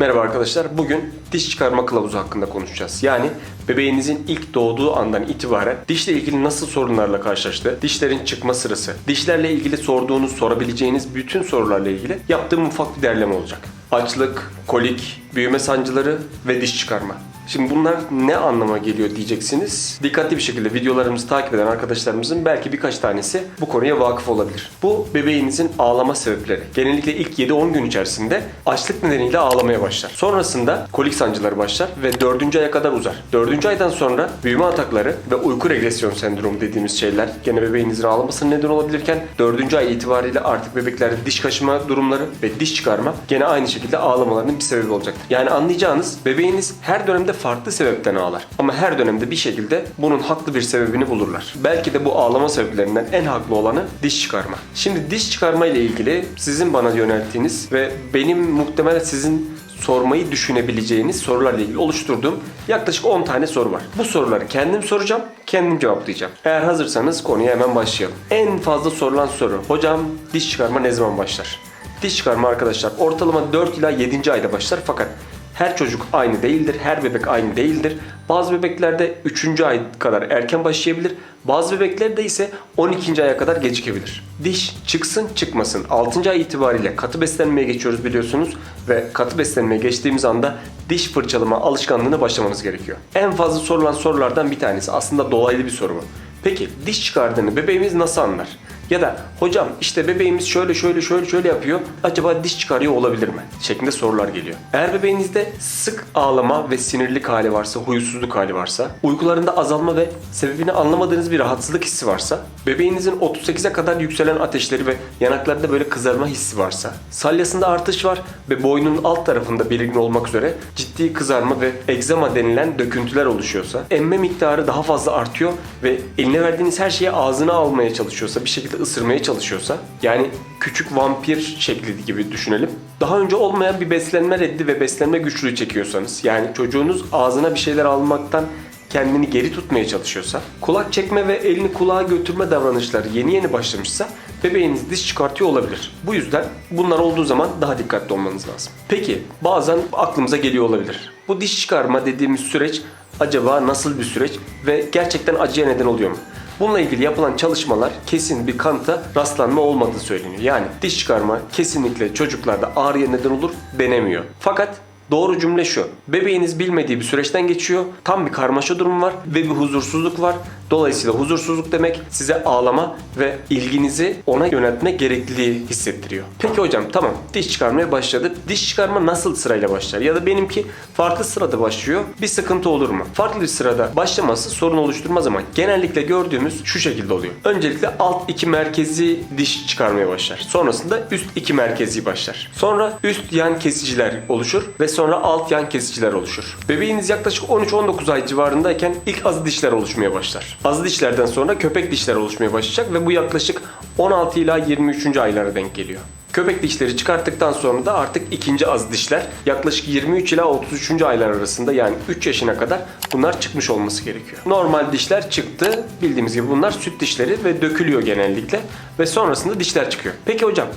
Merhaba arkadaşlar. Bugün diş çıkarma kılavuzu hakkında konuşacağız. Yani bebeğinizin ilk doğduğu andan itibaren dişle ilgili nasıl sorunlarla karşılaştı, dişlerin çıkma sırası, dişlerle ilgili sorduğunuz, sorabileceğiniz bütün sorularla ilgili yaptığım ufak bir derleme olacak. Açlık, kolik, büyüme sancıları ve diş çıkarma. Şimdi bunlar ne anlama geliyor diyeceksiniz. Dikkatli bir şekilde videolarımızı takip eden arkadaşlarımızın belki birkaç tanesi bu konuya vakıf olabilir. Bu bebeğinizin ağlama sebepleri. Genellikle ilk 7-10 gün içerisinde açlık nedeniyle ağlamaya başlar. Sonrasında kolik sancıları başlar ve 4. aya kadar uzar. 4. aydan sonra büyüme atakları ve uyku regresyon sendromu dediğimiz şeyler gene bebeğinizin ağlamasına neden olabilirken 4. ay itibariyle artık bebeklerde diş kaşıma durumları ve diş çıkarma gene aynı şekilde ağlamalarının bir sebebi olacaktır. Yani anlayacağınız bebeğiniz her dönemde farklı sebepten ağlar. Ama her dönemde bir şekilde bunun haklı bir sebebini bulurlar. Belki de bu ağlama sebeplerinden en haklı olanı diş çıkarma. Şimdi diş çıkarma ile ilgili sizin bana yönelttiğiniz ve benim muhtemelen sizin sormayı düşünebileceğiniz sorularla ilgili oluşturduğum yaklaşık 10 tane soru var. Bu soruları kendim soracağım, kendim cevaplayacağım. Eğer hazırsanız konuya hemen başlayalım. En fazla sorulan soru, hocam diş çıkarma ne zaman başlar? Diş çıkarma arkadaşlar ortalama 4 ila 7. ayda başlar fakat her çocuk aynı değildir, her bebek aynı değildir. Bazı bebeklerde 3. ay kadar erken başlayabilir. Bazı bebeklerde ise 12. aya kadar gecikebilir. Diş çıksın çıkmasın 6. ay itibariyle katı beslenmeye geçiyoruz biliyorsunuz ve katı beslenmeye geçtiğimiz anda diş fırçalama alışkanlığına başlamanız gerekiyor. En fazla sorulan sorulardan bir tanesi aslında dolaylı bir soru bu. Peki diş çıkardığını bebeğimiz nasıl anlar? Ya da hocam işte bebeğimiz şöyle şöyle şöyle şöyle yapıyor. Acaba diş çıkarıyor olabilir mi? Şeklinde sorular geliyor. Eğer bebeğinizde sık ağlama ve sinirlilik hali varsa, huysuzluk hali varsa, uykularında azalma ve sebebini anlamadığınız bir rahatsızlık hissi varsa, bebeğinizin 38'e kadar yükselen ateşleri ve yanaklarında böyle kızarma hissi varsa, salyasında artış var ve boynunun alt tarafında belirgin olmak üzere ciddi kızarma ve egzama denilen döküntüler oluşuyorsa, emme miktarı daha fazla artıyor ve eline verdiğiniz her şeyi ağzına almaya çalışıyorsa, bir şekilde ısırmaya çalışıyorsa, yani küçük vampir şekli gibi düşünelim. Daha önce olmayan bir beslenme reddi ve beslenme güçlüğü çekiyorsanız, yani çocuğunuz ağzına bir şeyler almaktan kendini geri tutmaya çalışıyorsa, kulak çekme ve elini kulağa götürme davranışları yeni yeni başlamışsa bebeğiniz diş çıkartıyor olabilir. Bu yüzden bunlar olduğu zaman daha dikkatli olmanız lazım. Peki bazen aklımıza geliyor olabilir. Bu diş çıkarma dediğimiz süreç acaba nasıl bir süreç ve gerçekten acıya neden oluyor mu? Bununla ilgili yapılan çalışmalar kesin bir kanıta rastlanma olmadığı söyleniyor. Yani diş çıkarma kesinlikle çocuklarda ağrıya neden olur denemiyor. Fakat Doğru cümle şu. Bebeğiniz bilmediği bir süreçten geçiyor. Tam bir karmaşa durum var ve bir huzursuzluk var. Dolayısıyla huzursuzluk demek size ağlama ve ilginizi ona yöneltme gerekliliği hissettiriyor. Peki hocam tamam diş çıkarmaya başladık. Diş çıkarma nasıl sırayla başlar? Ya da benimki farklı sırada başlıyor. Bir sıkıntı olur mu? Farklı bir sırada başlaması sorun oluşturmaz ama genellikle gördüğümüz şu şekilde oluyor. Öncelikle alt iki merkezi diş çıkarmaya başlar. Sonrasında üst iki merkezi başlar. Sonra üst yan kesiciler oluşur ve sonra alt yan kesiciler oluşur. Bebeğiniz yaklaşık 13-19 ay civarındayken ilk azı dişler oluşmaya başlar. Azı dişlerden sonra köpek dişler oluşmaya başlayacak ve bu yaklaşık 16 ila 23. aylara denk geliyor. Köpek dişleri çıkarttıktan sonra da artık ikinci az dişler yaklaşık 23 ila 33. aylar arasında yani 3 yaşına kadar bunlar çıkmış olması gerekiyor. Normal dişler çıktı. Bildiğimiz gibi bunlar süt dişleri ve dökülüyor genellikle ve sonrasında dişler çıkıyor. Peki hocam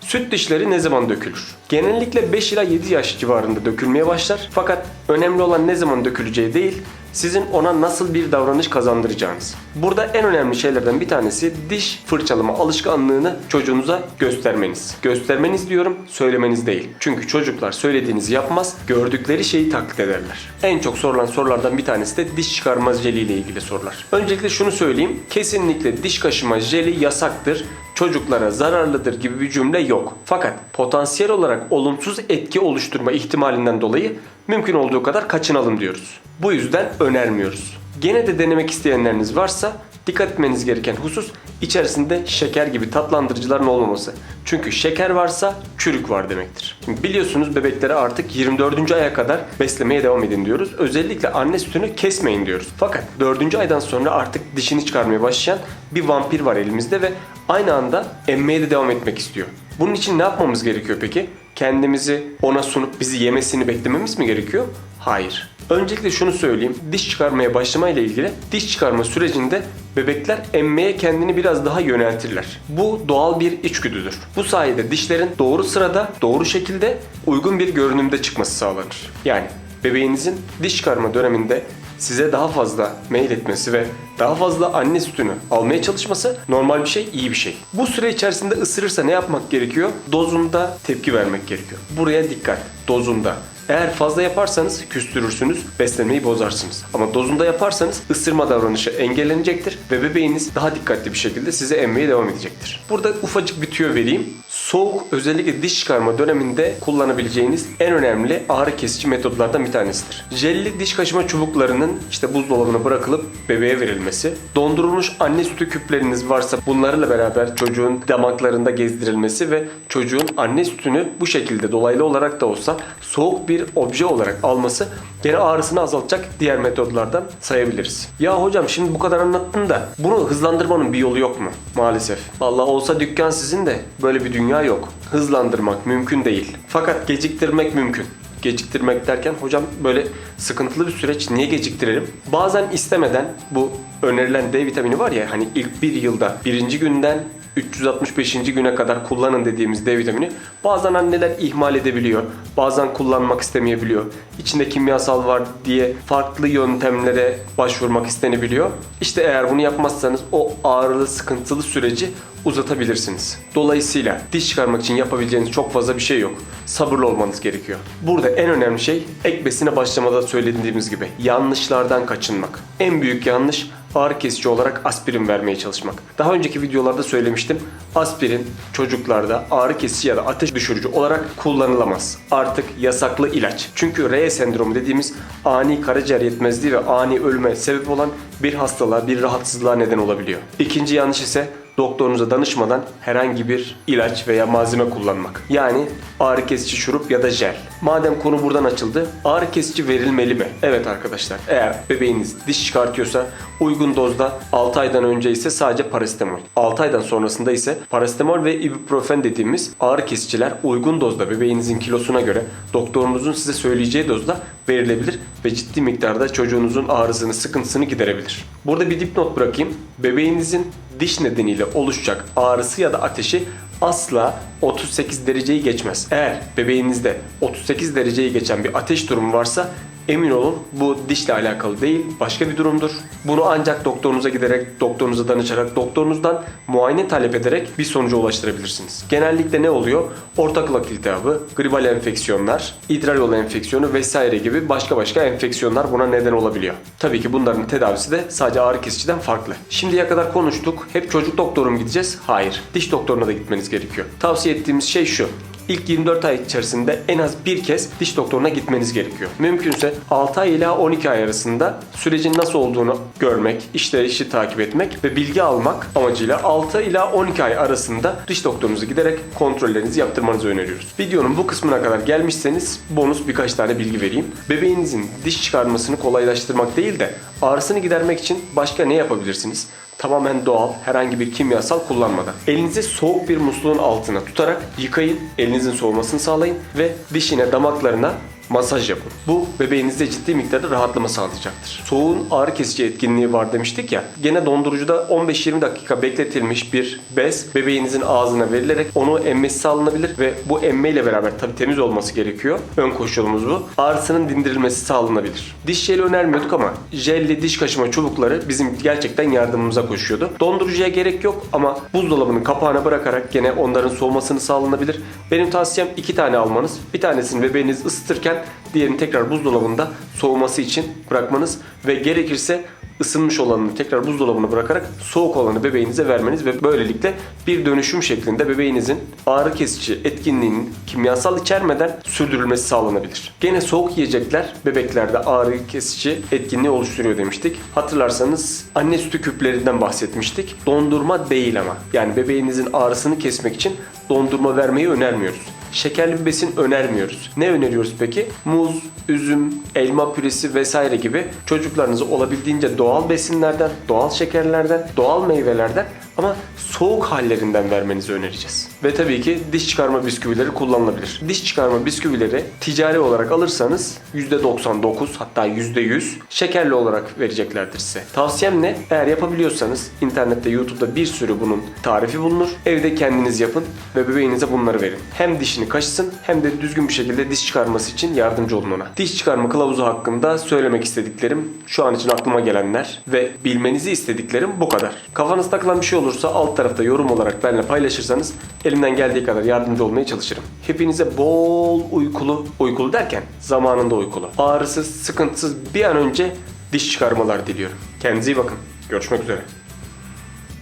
Süt dişleri ne zaman dökülür? Genellikle 5 ila 7 yaş civarında dökülmeye başlar. Fakat önemli olan ne zaman döküleceği değil, sizin ona nasıl bir davranış kazandıracağınız. Burada en önemli şeylerden bir tanesi diş fırçalama alışkanlığını çocuğunuza göstermeniz. Göstermeniz diyorum, söylemeniz değil. Çünkü çocuklar söylediğinizi yapmaz, gördükleri şeyi taklit ederler. En çok sorulan sorulardan bir tanesi de diş çıkarma jeli ile ilgili sorular. Öncelikle şunu söyleyeyim, kesinlikle diş kaşıma jeli yasaktır çocuklara zararlıdır gibi bir cümle yok. Fakat potansiyel olarak olumsuz etki oluşturma ihtimalinden dolayı mümkün olduğu kadar kaçınalım diyoruz. Bu yüzden önermiyoruz. Gene de denemek isteyenleriniz varsa dikkat etmeniz gereken husus içerisinde şeker gibi tatlandırıcıların olmaması. Çünkü şeker varsa çürük var demektir. Biliyorsunuz bebeklere artık 24. aya kadar beslemeye devam edin diyoruz. Özellikle anne sütünü kesmeyin diyoruz. Fakat 4. aydan sonra artık dişini çıkarmaya başlayan bir vampir var elimizde ve aynı anda emmeye de devam etmek istiyor. Bunun için ne yapmamız gerekiyor peki? Kendimizi ona sunup bizi yemesini beklememiz mi gerekiyor? Hayır. Öncelikle şunu söyleyeyim. Diş çıkarmaya başlamayla ilgili diş çıkarma sürecinde bebekler emmeye kendini biraz daha yöneltirler. Bu doğal bir içgüdüdür. Bu sayede dişlerin doğru sırada, doğru şekilde, uygun bir görünümde çıkması sağlanır. Yani bebeğinizin diş çıkarma döneminde size daha fazla mail etmesi ve daha fazla anne sütünü almaya çalışması normal bir şey, iyi bir şey. Bu süre içerisinde ısırırsa ne yapmak gerekiyor? Dozunda tepki vermek gerekiyor. Buraya dikkat. Dozunda. Eğer fazla yaparsanız küstürürsünüz, beslemeyi bozarsınız. Ama dozunda yaparsanız ısırma davranışı engellenecektir ve bebeğiniz daha dikkatli bir şekilde size emmeye devam edecektir. Burada ufacık bir tüyo vereyim. Soğuk özellikle diş çıkarma döneminde kullanabileceğiniz en önemli ağrı kesici metodlardan bir tanesidir. Jelli diş kaşıma çubuklarının işte buzdolabına bırakılıp bebeğe verilmesi, dondurulmuş anne sütü küpleriniz varsa bunlarla beraber çocuğun damaklarında gezdirilmesi ve çocuğun anne sütünü bu şekilde dolaylı olarak da olsa soğuk bir obje olarak alması gene ağrısını azaltacak diğer metodlardan sayabiliriz. Ya hocam şimdi bu kadar anlattın da bunu hızlandırmanın bir yolu yok mu? Maalesef. Vallahi olsa dükkan sizin de böyle bir dünya yok. Hızlandırmak mümkün değil. Fakat geciktirmek mümkün. Geciktirmek derken hocam böyle sıkıntılı bir süreç niye geciktirelim? Bazen istemeden bu önerilen D vitamini var ya hani ilk bir yılda birinci günden 365. güne kadar kullanın dediğimiz D vitamini bazen anneler ihmal edebiliyor. Bazen kullanmak istemeyebiliyor. İçinde kimyasal var diye farklı yöntemlere başvurmak istenebiliyor. İşte eğer bunu yapmazsanız o ağrılı sıkıntılı süreci uzatabilirsiniz. Dolayısıyla diş çıkarmak için yapabileceğiniz çok fazla bir şey yok. Sabırlı olmanız gerekiyor. Burada en önemli şey ek besine başlamada söylediğimiz gibi yanlışlardan kaçınmak. En büyük yanlış ağrı kesici olarak aspirin vermeye çalışmak. Daha önceki videolarda söylemiştim. Aspirin çocuklarda ağrı kesici ya da ateş düşürücü olarak kullanılamaz. Artık yasaklı ilaç. Çünkü RE sendromu dediğimiz ani karaciğer yetmezliği ve ani ölüme sebep olan bir hastalığa, bir rahatsızlığa neden olabiliyor. İkinci yanlış ise doktorunuza danışmadan herhangi bir ilaç veya malzeme kullanmak. Yani ağrı kesici şurup ya da jel. Madem konu buradan açıldı, ağrı kesici verilmeli mi? Evet arkadaşlar, eğer bebeğiniz diş çıkartıyorsa uygun dozda 6 aydan önce ise sadece parasetamol. 6 aydan sonrasında ise parasetamol ve ibuprofen dediğimiz ağrı kesiciler uygun dozda bebeğinizin kilosuna göre doktorunuzun size söyleyeceği dozda verilebilir ve ciddi miktarda çocuğunuzun ağrısını, sıkıntısını giderebilir. Burada bir dipnot bırakayım. Bebeğinizin diş nedeniyle oluşacak ağrısı ya da ateşi asla 38 dereceyi geçmez. Eğer bebeğinizde 38 dereceyi geçen bir ateş durumu varsa emin olun bu dişle alakalı değil başka bir durumdur. Bunu ancak doktorunuza giderek, doktorunuza danışarak, doktorunuzdan muayene talep ederek bir sonuca ulaştırabilirsiniz. Genellikle ne oluyor? Orta kulak iltihabı, gribal enfeksiyonlar, idrar yolu enfeksiyonu vesaire gibi başka başka enfeksiyonlar buna neden olabiliyor. Tabii ki bunların tedavisi de sadece ağrı kesiciden farklı. Şimdiye kadar konuştuk. Hep çocuk doktoru mu gideceğiz? Hayır. Diş doktoruna da gitmeniz gerekiyor. Tavsiye ettiğimiz şey şu. İlk 24 ay içerisinde en az bir kez diş doktoruna gitmeniz gerekiyor. Mümkünse 6 ay ila 12 ay arasında sürecin nasıl olduğunu görmek, işleyişi takip etmek ve bilgi almak amacıyla 6 ila 12 ay arasında diş doktorunuza giderek kontrollerinizi yaptırmanızı öneriyoruz. Videonun bu kısmına kadar gelmişseniz bonus birkaç tane bilgi vereyim. Bebeğinizin diş çıkarmasını kolaylaştırmak değil de ağrısını gidermek için başka ne yapabilirsiniz? Tamamen doğal, herhangi bir kimyasal kullanmadan. Elinizi soğuk bir musluğun altına tutarak yıkayın, elinizin soğumasını sağlayın ve dişine, damaklarına masaj yapın. Bu bebeğinizde ciddi miktarda rahatlama sağlayacaktır. Soğuğun ağrı kesici etkinliği var demiştik ya. Gene dondurucuda 15-20 dakika bekletilmiş bir bez bebeğinizin ağzına verilerek onu emmesi sağlanabilir ve bu emme ile beraber tabi temiz olması gerekiyor. Ön koşulumuz bu. Ağrısının dindirilmesi sağlanabilir. Diş jeli önermiyorduk ama jelli diş kaşıma çubukları bizim gerçekten yardımımıza koşuyordu. Dondurucuya gerek yok ama buzdolabının kapağına bırakarak gene onların soğumasını sağlanabilir. Benim tavsiyem iki tane almanız. Bir tanesini bebeğiniz ısıtırken diğerini tekrar buzdolabında soğuması için bırakmanız ve gerekirse ısınmış olanını tekrar buzdolabına bırakarak soğuk olanı bebeğinize vermeniz ve böylelikle bir dönüşüm şeklinde bebeğinizin ağrı kesici etkinliğinin kimyasal içermeden sürdürülmesi sağlanabilir. Gene soğuk yiyecekler bebeklerde ağrı kesici etkinliği oluşturuyor demiştik. Hatırlarsanız anne sütü küplerinden bahsetmiştik. Dondurma değil ama. Yani bebeğinizin ağrısını kesmek için dondurma vermeyi önermiyoruz şekerli bir besin önermiyoruz. Ne öneriyoruz peki? Muz, üzüm, elma püresi vesaire gibi çocuklarınızı olabildiğince doğal besinlerden, doğal şekerlerden, doğal meyvelerden Ama soğuk hallerinden vermenizi önereceğiz. Ve tabii ki diş çıkarma bisküvileri kullanılabilir. Diş çıkarma bisküvileri ticari olarak alırsanız %99 hatta %100 şekerli olarak vereceklerdir size. Tavsiyem ne? Eğer yapabiliyorsanız internette YouTube'da bir sürü bunun tarifi bulunur. Evde kendiniz yapın ve bebeğinize bunları verin. Hem dişini kaşısın hem de düzgün bir şekilde diş çıkarması için yardımcı olun ona. Diş çıkarma kılavuzu hakkında söylemek istediklerim şu an için aklıma gelenler ve bilmenizi istediklerim bu kadar. Kafanız takılan bir şey olursa alt tarafta yorum olarak benimle paylaşırsanız elimden geldiği kadar yardımcı olmaya çalışırım. Hepinize bol uykulu, uykulu derken zamanında uykulu, ağrısız, sıkıntısız bir an önce diş çıkarmalar diliyorum. Kendinize iyi bakın. Görüşmek üzere.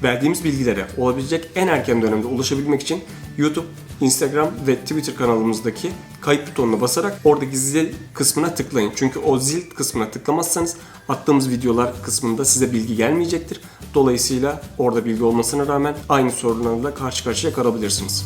Verdiğimiz bilgilere olabilecek en erken dönemde ulaşabilmek için YouTube, Instagram ve Twitter kanalımızdaki kayıt butonuna basarak oradaki zil kısmına tıklayın. Çünkü o zil kısmına tıklamazsanız attığımız videolar kısmında size bilgi gelmeyecektir. Dolayısıyla orada bilgi olmasına rağmen aynı sorunlarla karşı karşıya kalabilirsiniz.